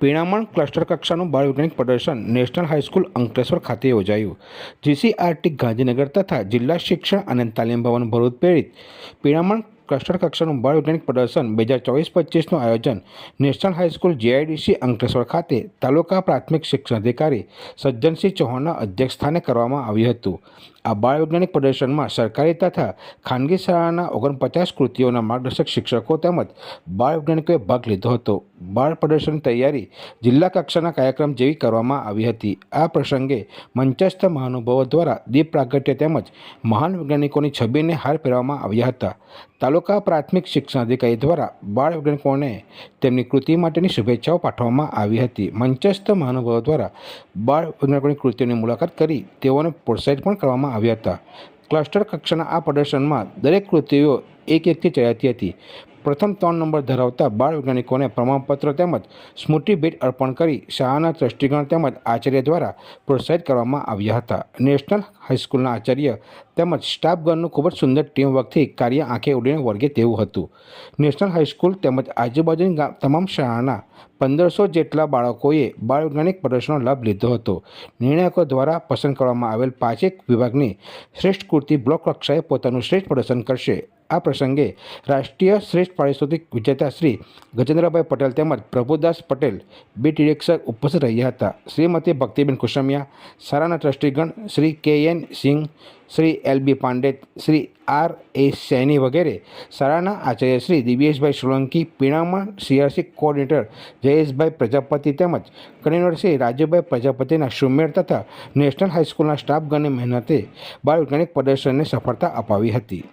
પીણામણ cluster કક્ષાનું બાળ પ્રદર્શન નેશનલ હાઈસ્કૂલ અંકલેશ્વર ખાતે યોજાયું. જીસીઆરટી ગાંધીનગર તથા જિલ્લા શિક્ષણ અને તાલીમ ભવન ભરૂચ પ્રેરિત પીણામણ ક્લસ્ટર કક્ષાનું બાળ પ્રદર્શન બે હજાર ચોવીસ પચીસનું આયોજન નેશનલ હાઈસ્કૂલ જેઆઈડીસી અંકલેશ્વર ખાતે તાલુકા પ્રાથમિક શિક્ષણ અધિકારી સજ્જનસિંહ ચૌહાણના અધ્યક્ષસ્થાને કરવામાં આવ્યું હતું. આ બાળ પ્રદર્શનમાં સરકારી તથા ખાનગી શાળાના ઓગણપચાસ કૃતિઓના માર્ગદર્શક શિક્ષકો તેમજ બાળ ભાગ લીધો હતો. બાળ પ્રદર્શન તૈયારી જિલ્લા કક્ષાના કાર્યક્રમ જેવી કરવામાં આવી હતી. આ પ્રસંગે મંચસ્થ મહાનુભાવો દ્વારા દીપ પ્રાગટ્ય તેમજ મહાન વૈજ્ઞાનિકોની છબીને હાર પહેરવામાં આવ્યા હતા. તાલુકા પ્રાથમિક શિક્ષણ અધિકારી દ્વારા બાળ વૈજ્ઞાનિકોને તેમની કૃતિ માટેની શુભેચ્છાઓ પાઠવવામાં આવી હતી. મંચસ્થ મહાનુભાવો દ્વારા બાળ વૈજ્ઞાનિકોની કૃતિઓની મુલાકાત કરી તેઓને પ્રોત્સાહિત પણ કરવામાં આવ્યા હતા. ક્લસ્ટર કક્ષાના આ પ્રદર્શનમાં દરેક કૃતિઓ એક એકથી ચડાતી હતી. પ્રથમ ત્રણ નંબર ધરાવતા બાળ વૈજ્ઞાનિકોને પ્રમાણપત્ર તેમજ સ્મૃતિ ભેટ અર્પણ કરી શાળાના ટ્રસ્ટીગણ તેમજ આચાર્ય દ્વારા પ્રોત્સાહિત કરવામાં આવ્યા હતા. નેશનલ હાઈસ્કૂલના આચાર્ય તેમજ સ્ટાફગણનું ખૂબ જ સુંદર ટીમવર્કથી કાર્ય આંખે ઉડીને વર્ગે તેવું હતું. નેશનલ હાઈસ્કૂલ તેમજ આજુબાજુની તમામ શાળાના પંદરસો જેટલા બાળકોએ બાળ પ્રદર્શનનો લાભ લીધો હતો. નિર્ણાયકો દ્વારા પસંદ કરવામાં આવેલ પાંચેક વિભાગની શ્રેષ્ઠ કૃતિ બ્લોક કક્ષાએ પોતાનું શ્રેષ્ઠ પ્રદર્શન કરશે. આ પ્રસંગે રાષ્ટ્રીય શ્રેષ્ઠ પારિતોષિક વિજેતા શ્રી ગજેન્દ્રભાઈ પટેલ તેમજ પ્રભુદાસ પટેલ બી નિરીક્ષક ઉપસ્થિત રહ્યા હતા. શ્રીમતી ભક્તિબેન કુસમિયા શાળાના ટ્રસ્ટીગણ Shri K N Singh Shri L B Pandey, Shri R A Saini વગેરે. શાળાના આચાર્ય શ્રી દિવ્યેશભાઈ સોલંકી પીણામાં સીઆરસી કોઓર્ડિનેટર જયેશભાઈ પ્રજાપતિ તેમજ કન્વીનર શ્રી રાજુભાઈ પ્રજાપતિના સુમેળ તથા નેશનલ હાઈસ્કૂલના સ્ટાફગણની મહેનતે બાળ વૈજ્ઞાનિક પ્રદર્શનને સફળતા અપાવી હતી.